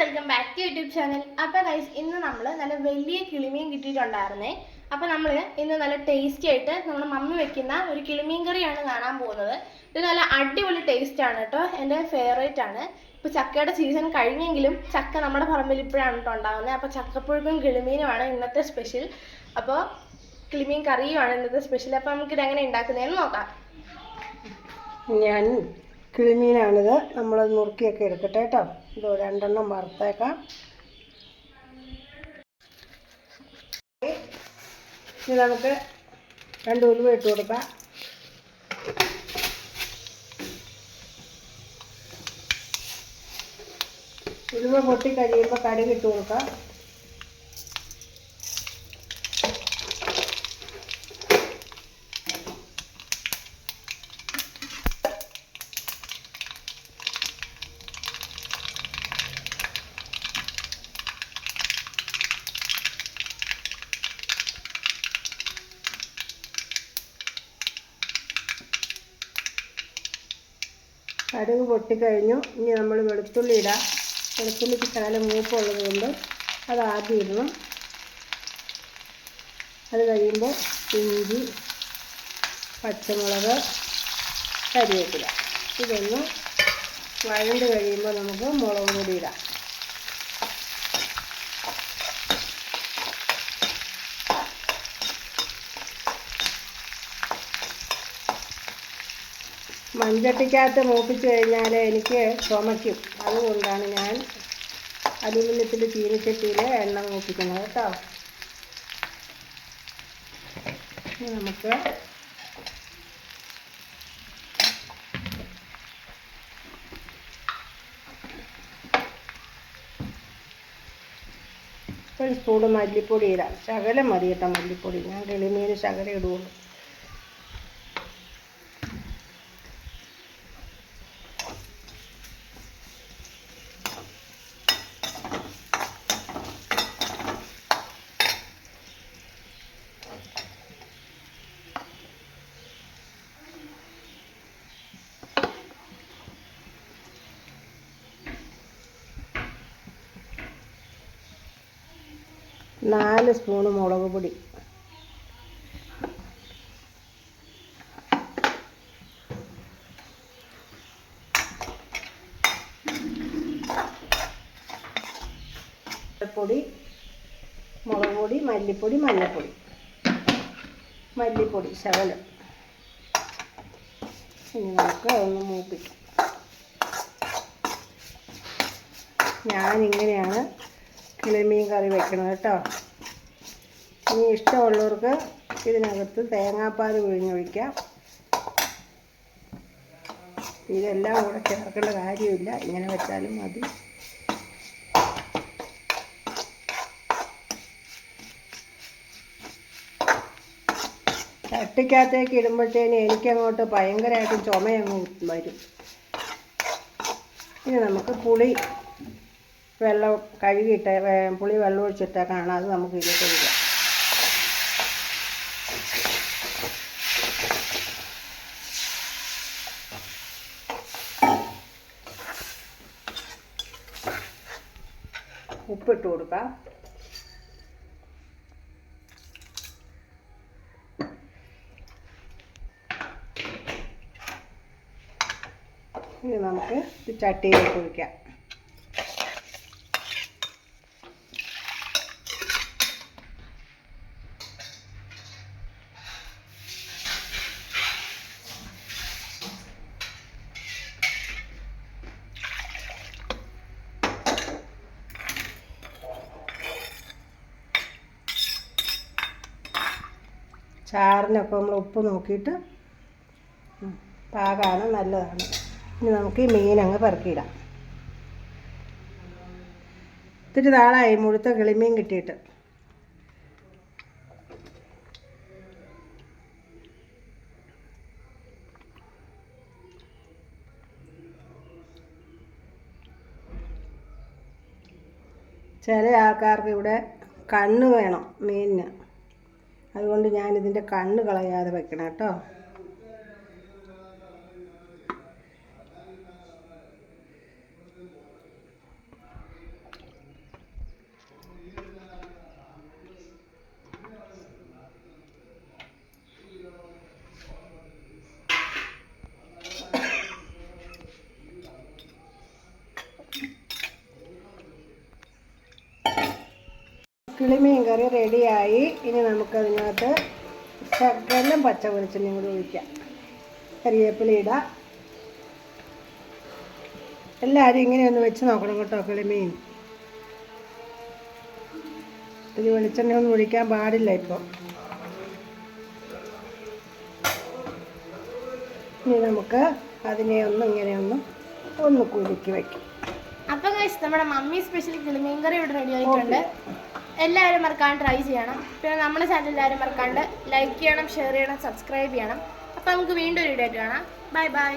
Welcome back to YouTube channel അപ്പോൾ guys ഇന്ന് നമ്മൾ നല്ല വലിയ കിളിമീൻ കിട്ടിയിട്ടുണ്ടായിരുന്നേ. അപ്പോൾ നമ്മൾ ഇന്ന് നല്ല ടേസ്റ്റി ആയിട്ട് നമ്മുടെ മമ്മി വെക്കുന്ന ഒരു കിളിമീൻ കറിയാണ് കാണാൻ പോകുന്നത്. ഇത് നല്ല അടിപൊളി ടേസ്റ്റ് ആണ് കേട്ടോ. എന്റെ ഫേവറേറ്റ് ആണ്. ഇപ്പോൾ ചക്കയുടെ സീസൺ കഴിഞ്ഞെങ്കിലും ചക്ക നമ്മുടെ പറമ്പിൽ ഇപ്പോഴാണ് കേട്ടോ ഉണ്ടാകുന്നത് അപ്പോൾ ചക്കപ്പുഴുക്കും കിളിമീനുമാണ് ഇന്നത്തെ സ്പെഷ്യൽ അപ്പോൾ കിളിമീൻ കറിയുമാണ് ഇന്നത്തെ സ്പെഷ്യൽ അപ്പോൾ ഇത് എങ്ങനെ ഉണ്ടാക്കുന്നതെന്ന് നോക്കാം. ഞാൻ കിളിമീനാണിത് നമ്മൾ നുറുക്കിയൊക്കെ എടുക്കട്ടെ കേട്ടോ. ഇത് രണ്ടെണ്ണം വറുത്തേക്കാം. ഇനി നമുക്ക് രണ്ട് ഉലുവ ഇട്ട് കൊടുക്കാം. ഉലുവ പൊട്ടി കഴിയുമ്പോൾ കടുക് ഇട്ട് കൊടുക്കാം. കടുക് പൊട്ടിക്കഴിഞ്ഞു. ഇനി നമ്മൾ വെളുത്തുള്ളി ഇടാം. വെളുത്തുള്ളിക്ക് ശകലം മൂപ്പുള്ളത് കൊണ്ട് അത് ആദ്യം ഇടണം. അത് കഴിയുമ്പോൾ ഇഞ്ചി പച്ചമുളക് കരിവേപ്പില. ഇതൊന്ന് വഴണ്ട് കഴിയുമ്പോൾ നമുക്ക് മുളക് പൊടി ഇടാം. മൺചട്ടിക്കകത്ത് മൂപ്പിച്ച് കഴിഞ്ഞാൽ എനിക്ക് ചുമയ്ക്കും അതുകൊണ്ടാണ് ഞാൻ അലുമിനിയത്തിൽ ചീനിച്ചട്ടിയിൽ എണ്ണ മൂപ്പിക്കുന്നത് കേട്ടോ. നമുക്ക് ഒരു സ്പൂണ് മല്ലിപ്പൊടി ഇടാം. ശകലം മതി കേട്ടോ മല്ലിപ്പൊടി. ഞാൻ കിളിമീന് ശകലം ഇടുള്ളൂ. നാല് സ്പൂണ് മുളക് പൊടി. പൊടി മുളക് പൊടി മല്ലിപ്പൊടി മഞ്ഞൾപ്പൊടി. മല്ലിപ്പൊടി ശകലം. ഇനി നമുക്ക് ഒന്ന് മൂപ്പിക്കാം. ഞാനിങ്ങനെയാണ് കിളിമീൻ കറി വെക്കണം കേട്ടോ. ഇനി ഇഷ്ടമുള്ളവർക്ക് ഇതിനകത്ത് തേങ്ങാപ്പാൽ പിഴിഞ്ഞൊഴിക്കാം ഇതെല്ലാം കൂടെ ചേർക്കേണ്ട കാര്യമില്ല. ഇങ്ങനെ വെച്ചാലും മതി. ചട്ടിക്കകത്തേക്ക് ഇടുമ്പോഴത്തേന് എനിക്കങ്ങോട്ട് ഭയങ്കരമായിട്ട് ചുമയങ്ങ് വരും. ഇനി നമുക്ക് പുളി വെള്ളം കഴുകിയിട്ട് പുളി വെള്ളം ഒഴിച്ചിട്ട് കാണാം അത് നമുക്ക് ഇതിലേക്ക് ഒഴിക്കാം. ഉപ്പിട്ട് കൊടുക്കാം. ഇത് നമുക്ക് ചട്ടിയിലേക്ക് ഒഴിക്കാം. ചാറിനൊക്കെ നമ്മൾ ഉപ്പ് നോക്കിയിട്ട് പാകമാണ് നല്ലതാണ്. ഇനി നമുക്ക് ഈ മീൻ അങ്ങ് പെറുക്കിയിടാം. ഇത്തിരി നാളായി മുഴുത്ത കിളിമീൻ കിട്ടിയിട്ട്. ചില ആൾക്കാർക്ക് ഇവിടെ കണ്ണ് വേണം മീനിന്. അതുകൊണ്ട് ഞാനിതിന്റെ കണ്ണ് കളയാതെ വെക്കണം കേട്ടോ. കിളിമീൻ കറി റെഡിയായി. ഇനി നമുക്കതിനകത്ത് ശകലം പച്ച വെളിച്ചെണ്ണയും കൂടി ഒഴിക്കാം. കറിവേപ്പില ഇടാം. എല്ലാവരും ഇങ്ങനെ ഒന്ന് വെച്ച് നോക്കണം കേട്ടോ കിളിമീൻ ഇനി വെളിച്ചെണ്ണ ഒന്നും ഒഴിക്കാൻ പാടില്ല ഇപ്പോൾ ഇനി നമുക്ക് അതിനെ ഒന്ന് ഇങ്ങനെ ഒന്ന് ഒന്ന് കുലുക്കി വെക്കാം. അപ്പൊ നമ്മുടെ മമ്മി സ്പെഷ്യൽ കിളിമീൻ കറി ഇവിടെ റെഡി ആയിട്ടുണ്ട്. എല്ലാവരും മറക്കാണ്ട് ട്രൈ ചെയ്യണം. പിന്നെ നമ്മുടെ ചാനൽ എല്ലാവരും മറക്കാണ്ട് ലൈക്ക് ചെയ്യണം ഷെയർ ചെയ്യണം സബ്സ്ക്രൈബ് ചെയ്യണം. അപ്പോൾ നമുക്ക് വീണ്ടും ഒരു വീഡിയോ ആയിട്ട് കാണാം. Bye bye